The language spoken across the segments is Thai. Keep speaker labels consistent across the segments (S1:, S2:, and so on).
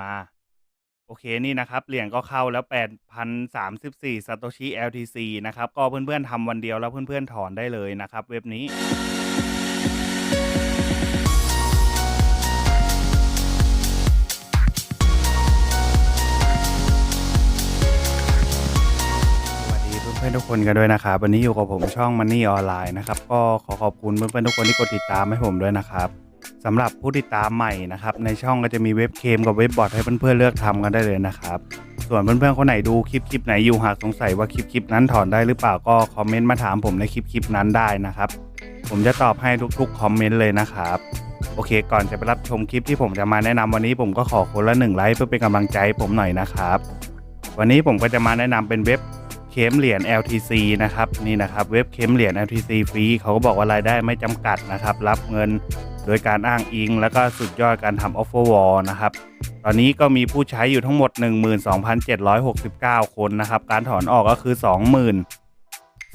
S1: มา โอเคนี่นะครับ เหรียญก็เข้าแล้ว 8,034 Satoshi LTC นะครับ ก็เพื่อนๆทำวันเดียวแล้วเพื่อนๆถอนได้เลยนะครับ เว็บนี้สวัสดีเพื่อนทุกคนกันด้วยนะครับวันนี้อยู่กับผมช่อง Money ออนไลน์นะครับ ก็ขอขอบคุณเพื่อนๆทุกคนที่กดติดตามให้ผมด้วยนะครับ สำหรับผู้ติดตามใหม่นะครับ ในช่องก็จะมีเว็บเคมกับเว็บบอทให้เพื่อนๆเลือกทำกันได้เลยนะครับ ส่วนเพื่อนๆคนไหนดูคลิปคลิปไหนอยู่หากสงสัยว่าคลิปคลิปนั้นถอนได้หรือเปล่าก็คอมเมนต์มาถามผมในคลิปคลิปนั้นได้นะครับ ผมจะตอบให้ทุกๆคอมเมนต์เลยนะครับโอเค ก่อนจะไปรับชมคลิปที่ผมจะมาแนะนำวันนี้ผมก็ขอคนละหนึ่งไลค์เพื่อเป็นกำลังใจผมหน่อยนะครับ วันนี้ผมก็จะมาแนะนำเป็นเว็บเคมเหรียญ LTC นะครับนี่นะครับเว็บเคมเหรียญ LTC ฟรีเขาก็บอกว่ารายได้ไม่จำกัดนะครับ รับเงิน โดยการอ้างอิง แล้วก็สุดยอดการทำ offer wall นะครับ ตอนนี้ก็มีผู้ใช้อยู่ทั้งหมด 12,769 คนนะครับ การถอนออกก็คือ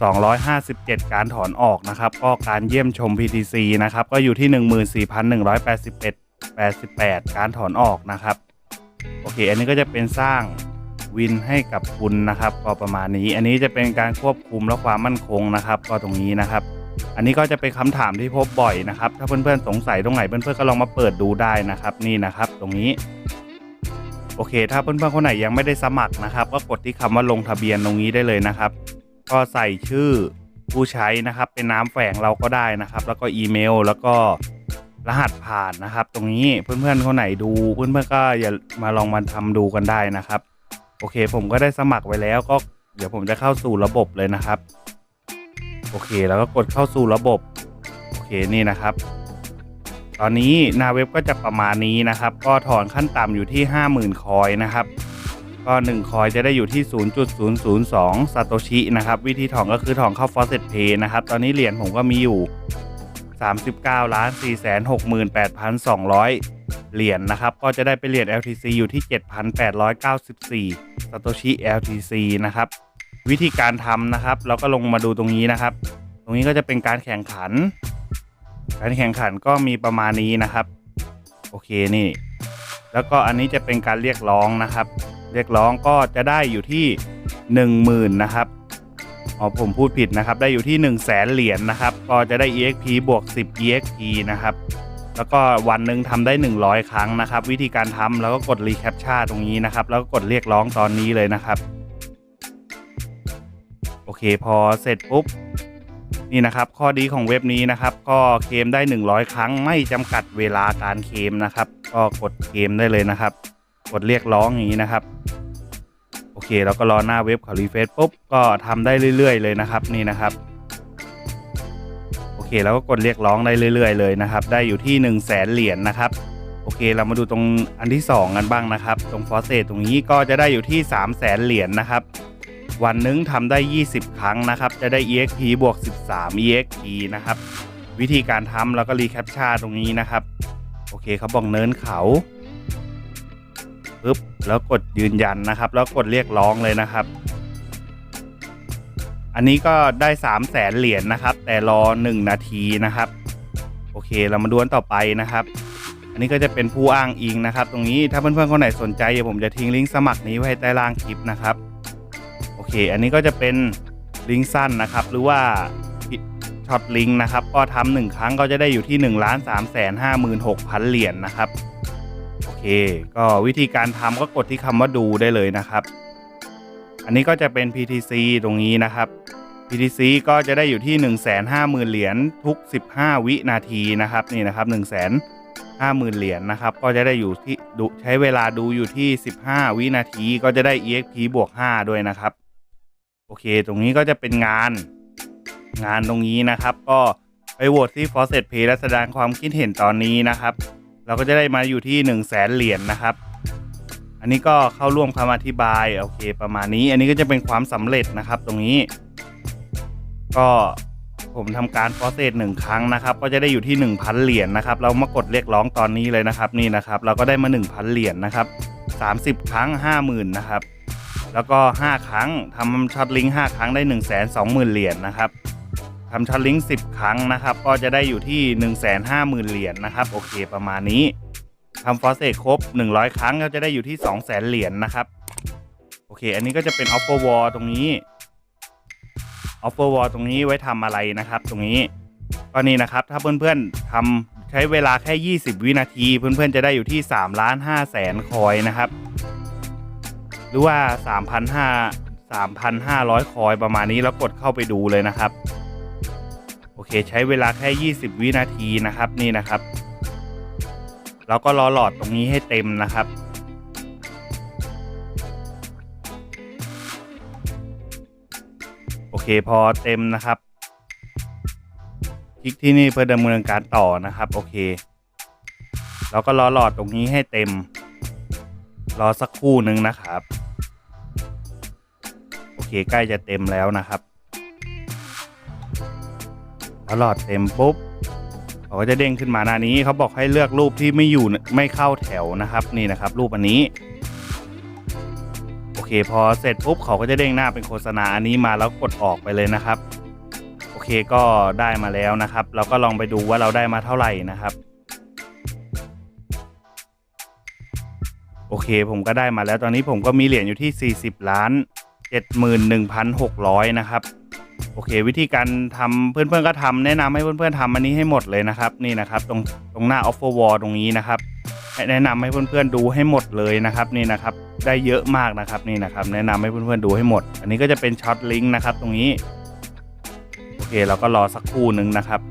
S1: 20,257 การถอนออกนะครับ ก็การเยี่ยมชม PTC นะครับ ก็อยู่ที่ 14,181 88 การถอนออกนะครับ โอเค อันนี้ก็จะเป็นสร้างวินให้กับคุณนะครับ ก็ประมาณนี้ อันนี้จะเป็นการควบคุมและความมั่นคงนะครับ ก็ตรงนี้นะครับ อันนี้ก็จะเป็นคำถามที่พบบ่อยนะครับ ถ้าเพื่อนๆสงสัยตรงไหนเพื่อนๆก็ลองมาเปิดดูได้นะครับนี่นะครับ ตรงนี้ โอเค ถ้าเพื่อนๆคนไหนยังไม่ได้สมัครนะครับ ก็กดที่คำว่าลงทะเบียนตรงนี้ได้เลยนะครับ ก็ใส่ชื่อผู้ใช้นะครับ เป็นน้ำแฝงเราก็ได้นะครับ แล้วก็อีเมล แล้วก็รหัสผ่านนะครับ ตรงนี้เพื่อนๆคนไหนดู เพื่อนๆก็อย่ามาลองมาทำดูกันได้นะครับ โอเค ผมก็ได้สมัครไว้แล้วก็เดี๋ยวผมจะเข้าสู่ระบบเลยนะครับ โอเค แล้วก็กดเข้าสู่ระบบ โอเคนี่นะครับ ตอนนี้หน้าเว็บก็จะประมาณนี้นะครับ ก็ถอนขั้นต่ำอยู่ที่ 50,000 คอยนะครับ ก็ 1 คอยจะได้อยู่ที่ 0.002 ซาโตชินะครับ วิธีถอนก็คือถอนเข้า Faucet Pay นะครับ ตอนนี้เหรียญผมก็มีอยู่ 39ล้าน4 6 8 2 0 0 เหรียญนนะครับ ก็จะได้เป็นเหรียญ LTC อยู่ที่ 7,894 Satoshi LTC นะครับ วิธีการทำนะครับ เราก็ลงมาดูตรงนี้นะครับ ตรงนี้ก็จะเป็นการแข่งขัน การแข่งขันก็มีประมาณนี้นะครับ โอเคนี่ แล้วก็อันนี้จะเป็นการเรียกร้องนะครับ เรียกร้องก็จะได้อยู่ที่ 10,000นะครับอ๋อผมพูดผิดนะครับ ได้อยู่ที่ 1 0 0 0 0แสนเหรียญนะครับ ก็จะได้ EXP บวก 10 EXP นะครับ แล้วก็วันหนึ่งทำได้ 100 ครั้งนะครับ วิธีการทำแล้วก็กดรีแคปชั่นตรงนี้นะครับ แล้วก็กดเรียกร้องตอนนี้เลยนะครับ เคพอเสร็จปุ๊บนี่นะครับข้อดีของเว็บนี้นะครับก็เคมได้ 100 ครั้งไม่จำกัดเวลาการเคมนะครับ ก็กดเคมได้เลยนะครับ กดเรียกร้องอย่างนี้นะครับโอเคเราก็รอหน้าเว็บเขารีเฟซปุ๊บก็ทำได้เรื่อย ๆ เลยนะครับนี่นะครับโอเคแล้วก็กดเรียกร้องได้เรื่อย ๆ เลยนะครับ ได้อยู่ที่ 1 0 0 0 0แสนเหรียญนะครับโอเคเรามาดูตรงอันที่ 2 กันบ้างนะครับ ตรงฟอสเซตตรงนี้ก็จะได้อยู่ที่ 3 0 0แสนเหรียญนะครับ วันหนึงทำได้ 20 ครั้งนะครับ จะได้ EXP บวก 13 EXP นะครับ วิธีการทำแล้วก็รีแคปชั่นตรงนี้นะครับ โอเคเขาบอกเนินเขาปึ๊บแล้วกดยืนยันนะครับ แล้วกดเรียกร้องเลยนะครับ อันนี้ก็ได้ 3 0 0แสนเหรียญนะครับ แต่รอ 1 นาทีนะครับ โอเคเรามาดูกันต่อไปนะครับ อันนี้ก็จะเป็นผู้อ้างอิงนะครับ ตรงนี้ถ้าเพื่อนๆคนไหนสนใจเดี๋ยวผมจะทิ้งลิงก์สมัครนี้ไว้ใต้ล่างคลิปนะครับ เค อันนี้ก็จะเป็นลิงก์สั้นนะครับ หรือว่าช็อตลิงก์นะครับ ก็ทำหนึ่งครั้งก็จะได้อยู่ที่1นึ่งล้านสามแสนห้าหมื่นหกพันเหรียญนะครับ โอเค ก็วิธีการทำก็กดที่คำว่าดูได้เลยนะครับ อันนี้ก็จะเป็น PTC ตรงนี้นะครับ PTC ก็จะได้อยู่ที่ 1 5 0 0 0 0เหรียญทุก 15 วินาทีนะครับนี่นะครับ 1 5 0 0 0 0เหรียญนะครับ ก็จะได้อยู่ที่ใช้เวลาดูอยู่ที่ 15 วินาทีก็จะได้ EXP บวก 5 ด้วยนะครับ โอเค ตรงนี้ก็จะเป็นงานงานตรงนี้นะครับ ก็ไปโหวตที่ Faucet Pay และแสดงความคิดเห็นตอนนี้นะครับ เราก็จะได้มาอยู่ที่ 1 0 0 0 0แสนเหรียญนะครับ อันนี้ก็เข้าร่วมคำอธิบาย โอเค ประมาณนี้ อันนี้ก็จะเป็นความสำเร็จนะครับ ตรงนี้ ก็ผมทำการฟอสเซตหนึ่งครั้งนะครับ ก็จะได้อยู่ที่ 1,000 เหรียญนะครับ เรามากดเรียกร้องตอนนี้เลยนะครับ นี่นะครับ เราก็ได้มา 1,000 เหรียญนะครับ 30 ครั้ง 50,000นะครับ แล้วก็ 5 ครั้งทำช็อตลิงก์5ครั้งได้ 1 2 0 0 0 0 เหรียญนะครับทำช็อตลิงก์10 ครั้งนะครับ ก็จะได้อยู่ที่ 1 5 0 0 0 0 เหรียญนะครับ โอเคประมาณนี้ทำฟอสเซตครบ 100 ครั้งก็จะได้อยู่ที่ 2 0 0แสนเหรียญนะครับ โอเค อันนี้ก็จะเป็นออฟเฟอร์วอลตรงนี้ออฟเฟอร์วอลตรงนี้ไว้ทำอะไรนะครับ ตรงนี้ก็นี่นะครับถ้าเพื่อนๆทำใช้เวลาแค่ 20 วินาที เพื่อนๆจะได้อยู่ที่3ล้าน5แสนคอยนะครับ หรือว่า 3,500 3,500 คอยประมาณนี้แล้วกดเข้าไปดูเลยนะครับ โอเคใช้เวลาแค่ 20 วินาทีนะครับนี่นะครับแล้วก็รอหลอดตรงนี้ให้เต็มนะครับโอเคพอเต็มนะครับ คลิกที่นี่เพื่อดำเนินการต่อนะครับ โอเค แล้วก็รอหลอดตรงนี้ให้เต็ม รอสักครู่หนึ่งนะครับ เคใกล้จะเต็มแล้วนะครับพอหลอดเต็มปุ๊บเขาก็จะเด้งขึ้นมาหน้านี้เขาบอกให้เลือกรูปที่ไม่อยู่ไม่เข้าแถวนะครับนี่นะครับ รูปอันนี้โอเคพอเสร็จปุ๊บเขาก็จะเด้งหน้าเป็นโฆษณาอันนี้มาแล้วกดออกไปเลยนะครับ โอเคก็ได้มาแล้วนะครับ เราก็ลองไปดูว่าเราได้มาเท่าไหร่นะครับโอเคผมก็ได้มาแล้วตอนนี้ผมก็มีเหรียญอยู่ที่ 40 ล้าน 71,600 นะครับ โอเค วิธีการทำเพื่อนๆก็ทำแนะนำให้เพื่อนๆทำอันนี้ให้หมดเลยนะครับ นี่นะครับตรงตรงหน้า offer wall ตรงนี้นะครับแนะนำให้เพื่อนๆดูให้หมดเลยนะครับ นี่นะครับ ได้เยอะมากนะครับนี่นะครับ แนะนำให้เพื่อนๆดูให้หมด อันนี้ก็จะเป็นช็อตลิงก์นะครับ ตรงนี้โอเคเราก็รอสักครู่หนึ่งนะครับ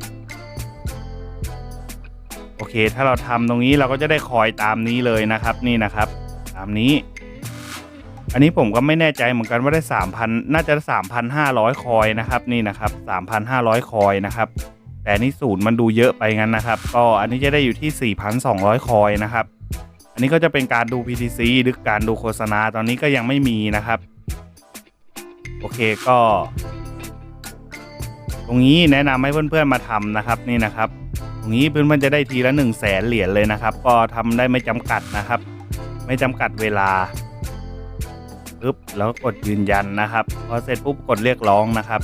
S1: โอเค ถ้าเราทำตรงนี้เราก็จะได้คอยตามนี้เลยนะครับ นี่นะครับ ตามนี้ อันนี้ผมก็ไม่แน่ใจเหมือนกันว่าได้ 3,000 น่าจะ 3,500 คอยนะครับนี่นะครับ3,500 คอยนะครับแต่นี่ศูนย์มันดูเยอะไปงั้นนะครับ ก็อันนี้จะได้อยู่ที่ 4,200 คอยนะครับ อันนี้ก็จะเป็นการดู PTC หรือการดูโฆษณาตอนนี้ก็ยังไม่มีนะครับ โอเคก็ ตรงนี้แนะนำให้เพื่อนๆมาทำนะครับนี่นะครับ ตรงนี้เพื่อนๆจะได้ทีละ 1 0 0 0 0แสนเหรียญเลยนะครับ ก็ทำได้ไม่จำกัดนะครับ ไม่จำกัดเวลา ปึ๊บแล้วกดยืนยันนะครับ พอเสร็จปุ๊บกดเรียกร้องนะครับ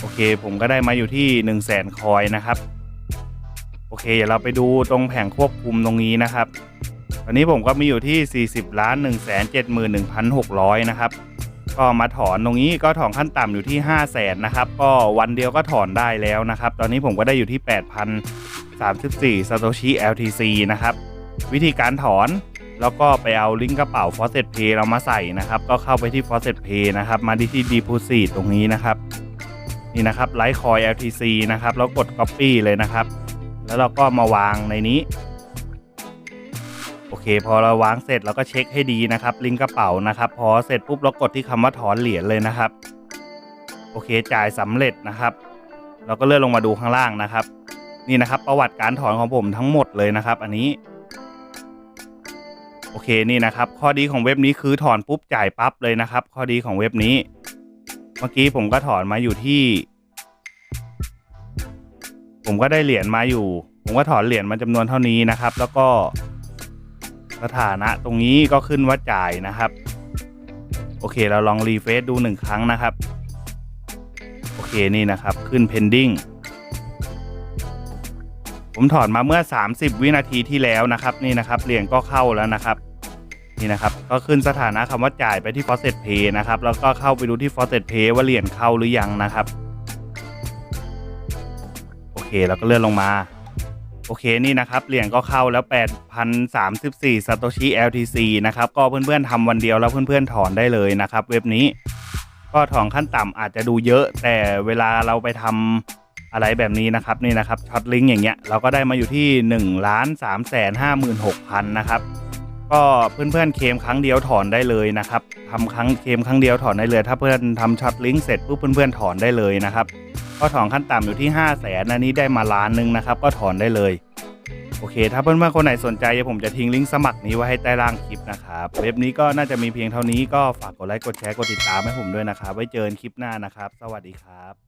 S1: โอเคผมก็ได้มาอยู่ที่ 1 0 0 0 0แสนคอยนะครับ โอเคเดี๋ยวเราไปดูตรงแผงควบคุมตรงนี้นะครับ ตอนนี้ผมก็มีอยู่ที่ 40ล้าน1 7 1 6 0 0 นะครับ ก็มาถอนตรงนี้ก็ถอนขั้นต่ำอยู่ที่ 5 0 0แสนนะครับ ก็วันเดียวก็ถอนได้แล้วนะครับ ตอนนี้ผมก็ได้อยู่ที่ 8,034 Satoshi LTC นะครับวิธีการถอน แล้วก็ไปเอาลิงก์กระเป๋า Faucet Pay เรามาใส่นะครับ ก็เข้าไปที่ Faucet Pay นะครับ มาที่ที่ Deposit ตรงนี้นะครับ นี่นะครับไลท์คอย LTC นะครับ แล้วกด Copy เลยนะครับ แล้วเราก็มาวางในนี้ โอเค พอเราวางเสร็จเราก็เช็คให้ดีนะครับ ลิงก์กระเป๋านะครับ พอเสร็จปุ๊บเรากดที่คำว่าถอนเหรียญเลยนะครับ โอเค จ่ายสำเร็จนะครับ เราก็เลื่อนลงมาดูข้างล่างนะครับ นี่นะครับ ประวัติการถอนของผมทั้งหมดเลยนะครับ อันนี้ โอเคนี่นะครับ ข้อดีของเว็บนี้คือถอนปุ๊บจ่ายปั๊บเลยนะครับ ข้อดีของเว็บนี้ เมื่อกี้ผมก็ถอนมาอยู่ที่ ผมก็ได้เหรียญมาอยู่ ผมก็ถอนเหรียญมาจำนวนเท่านี้นะครับ แล้วก็สถานะตรงนี้ก็ขึ้นว่าจ่ายนะครับ โอเคเราลองรีเฟซดูหนึ่งครั้งนะครับ โอเคนี่นะครับขึ้น pending ผมถอนมาเมื่อ 30 วินาทีที่แล้วนะครับนี่นะครับเหรียญก็เข้าแล้วนะครับนี่นะครับก็ขึ้นสถานะคำว่าจ่ายไปที่ Faucet Pay นะครับแล้วก็เข้าไปดูที่ Faucet Pay ว่าเหรียญเข้าหรือยังนะครับโอเคแล้วก็เลื่อนลงมาโอเคนี่นะครับเหรียญก็เข้าแล้ว 8,034 Satoshi LTC นะครับก็เพื่อนๆทำวันเดียวแล้วเพื่อนๆถอนได้เลยนะครับ เว็บนี้ ก็ถอนขั้นต่ำอาจจะดูเยอะ แต่เวลาเราไปทำ อะไรแบบนี้นะครับนี่นะครับช็อตลิงก์อย่างเงี้ยเราก็ได้มาอยู่ที่1ล้าน3แสน56,000นะครับก็เพื่อนๆเคมครั้งเดียวถอนได้เลยนะครับทำครั้งเคมครั้งเดียวถอนได้เลย ถ้าเพื่อนทำช็อตลิงก์เสร็จปุ๊บเพื่อนๆถอนได้เลยนะครับก็ถอนขั้นต่ำอยู่ที่ 5 0 0แสนอันนี้ได้มาล้านหนึ่งนะครับก็ถอนได้เลยโอเค ถ้าเพื่อนๆคนไหนสนใจผมจะทิ้งลิงก์สมัครนี้ไว้ให้ใต้ล่างคลิปนะครับเว็บนี้ก็น่าจะมีเพียงเท่านี้ก็ฝากกดไลค์กดแชร์กดติดตามให้ผมด้วยนะครับไว้เจอกันคลิปหน้านะครับ สวัสดีครับ